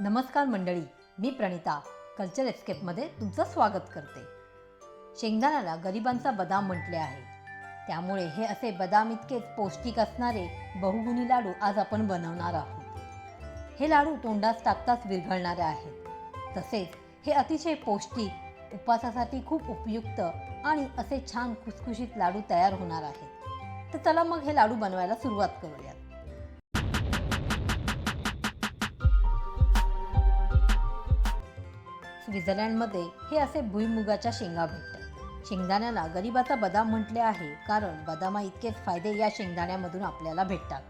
नमस्कार मंडळी मी प्रणिता कल्चर एस्केपमध्ये तुमचं स्वागत करते. शेंगदाण्याला गरिबांचा बदाम म्हटले आहे. त्यामुळे हे असे बदाम इतकेच पौष्टिक असणारे बहुगुणी लाडू आज आपण बनवणार आहोत. हे लाडू तोंडास टाकताच विरघळणारे आहेत. तसेच हे अतिशय पौष्टिक उपवासासाठी खूप उपयुक्त आणि असे छान खुसखुशीत लाडू तयार होणार आहेत. तर चला मग हे लाडू बनवायला सुरुवात करूया स्वित्झर्लंडमध्ये हे असे भुईमुगाच्या शेंगा भेटतात. शेंगदाण्याला गरिबाचा बदाम म्हटले आहे कारण बदामा इतकेच फायदे या शेंगदाण्यामधून आपल्याला भेटतात.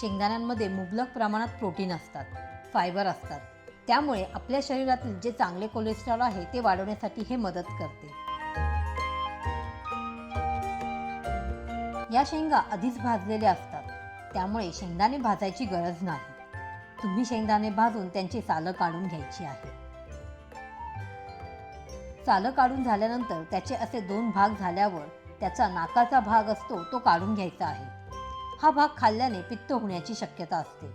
शेंगदाण्यांमध्ये मुबलक प्रमाणात प्रोटीन असतात फायबर असतात. त्यामुळे आपल्या शरीरातील जे चांगले कोलेस्ट्रॉल आहे ते वाढवण्यासाठी हे मदत करते. या शेंगा आधीच भाजलेल्या असतात. त्यामुळे शेंगदाणे भाजायची गरज नाही. तुम्ही शेंगदाणे भाजून त्यांची सालं काढून घ्यायची आहे. चालं काढून झाल्यानंतर त्याचे असे दोन भाग झाल्यावर त्याचा नाकाचा भाग असतो तो काढून घ्यायचा आहे. हा भाग खाल्ल्याने पित्त होण्याची शक्यता असते.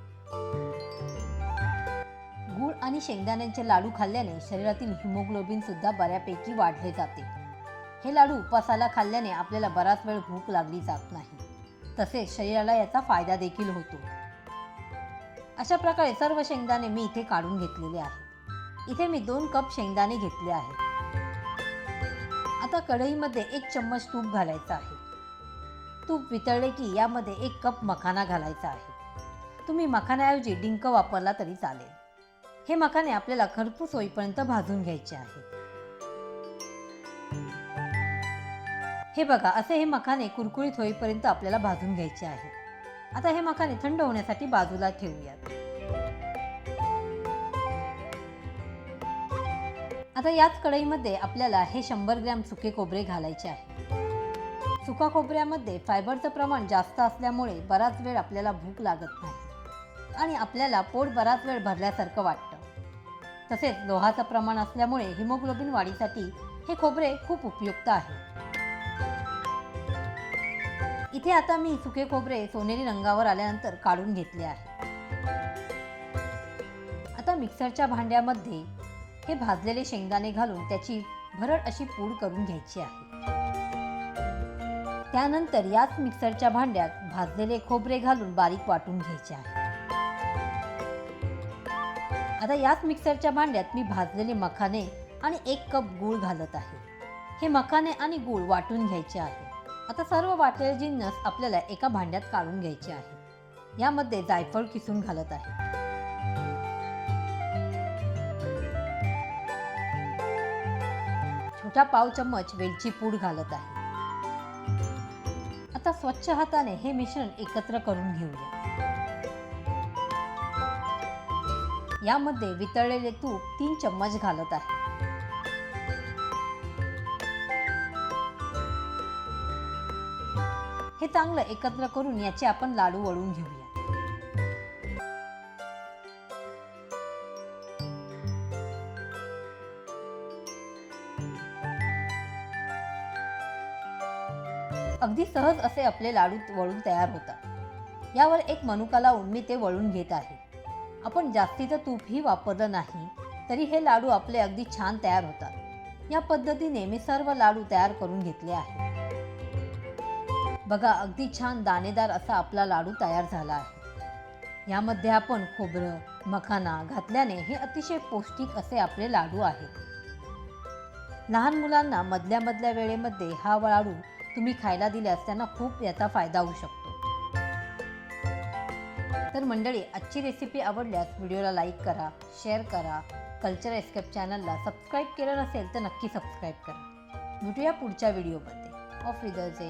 गूळ आणि शेंगदाण्यांचे लाडू खाल्ल्याने शरीरातील हिमोग्लोबिन सुद्धा बऱ्यापैकी वाढले जाते. हे लाडू उपासाला खाल्ल्याने आपल्याला बराच वेळ भूक लागली जात नाही. तसेच शरीराला याचा फायदा देखील होतो. अशा प्रकारे सर्व शेंगदाणे मी इथे काढून घेतलेले आहे इथे मी दोन कप शेंगदाणे घेतले आहेत. आता कढईमध्ये एक चम्मच तूप घालायचं आहे. तूप वितळले की यामध्ये एक कप मखाना घालायचा आहे. तुम्ही मखाण्याऐवजी डिंक वापरला तरी चालेल. हे मखाने आपल्याला खरपूस होईपर्यंत भाजून घ्यायचे आहे. हे बघा असे हे मखाने कुरकुरीत होईपर्यंत आपल्याला भाजून घ्यायचे आहे. आता हे मखाने थंड होण्यासाठी बाजूला ठेवूयात. आता याच कढईमध्ये आपल्याला हे शंभर ग्रॅम सुके खोबरे घालायचे आहे. सुका खोबऱ्यामध्ये फायबरचं प्रमाण जास्त असल्यामुळे बराच वेळ आपल्याला भूक लागत नाही. आणि आपल्याला पोट बराच वेळ भरल्यासारखं वाटतं. तसेच लोहाचं प्रमाण असल्यामुळे हिमोग्लोबिन वाढीसाठी हे खोबरे खूप उपयुक्त आहे. इथे आता मी सुके खोबरे सोनेरी रंगावर आल्यानंतर काढून घेतले आहे. आता मिक्सरच्या भांड्यामध्ये हे भाजलेले शेंगदाणे घालून त्याची भरड अशी पूड करून घ्यायची आहे. त्यानंतर याच मिक्सरच्या भांड्यात भाजलेले खोबरे घालून बारीक वाटून घ्यायचे आहे. आता याच मिक्सरच्या भांड्यात मी भाजलेले मखाने आणि एक कप गूळ घालत आहे. हे मखाने आणि गूळ वाटून घ्यायचे आहे. आता सर्व वाटलेले जिन्नस आपल्याला एका भांड्यात काढून घ्यायचे आहे. यामध्ये जायफळ किसून घालत आहे. छोटा पाव चम्मच वेलची पूड घालत आहे. आता स्वच्छ हाताने हे मिश्रण एकत्र करून घेऊया. यामध्ये वितळलेले तूप तीन चम्मच घालत आहे. हे चांगलं एकत्र करून याचे आपण लाडू वळून घेऊया. अगदी सहज असे आपले लाडू वळून तयार होतात. यावर एक मनुकाला लावून मी ते वळून घेत आहे. आपण जास्तीचं तूपही वापरलं नाही तरी हे लाडू आपले अगदी छान तयार होतात. या पद्धतीने मी सर्व लाडू तयार करून घेतले आहे. बघा अगदी छान दाणेदार असा आपला लाडू तयार झाला आहे. यामध्ये आपण खोबरं मखाना घातल्याने हे अतिशय पौष्टिक असे आपले लाडू आहेत. लहान मुलांना मधल्या मधल्या वेळेमध्ये हा लाडू तुम्ही खायला दिल्यास त्यांना खूप याचा फायदा होऊ शकतो. तर मंडळी आजची रेसिपी आवडल्यास व्हिडिओला लाईक करा शेअर करा कल्चर एस्केप चॅनलला सबस्क्राईब केलं नसेल तर नक्की सबस्क्राईब करा. भेटूया पुढच्या व्हिडिओमध्ये ऑफ विदर्स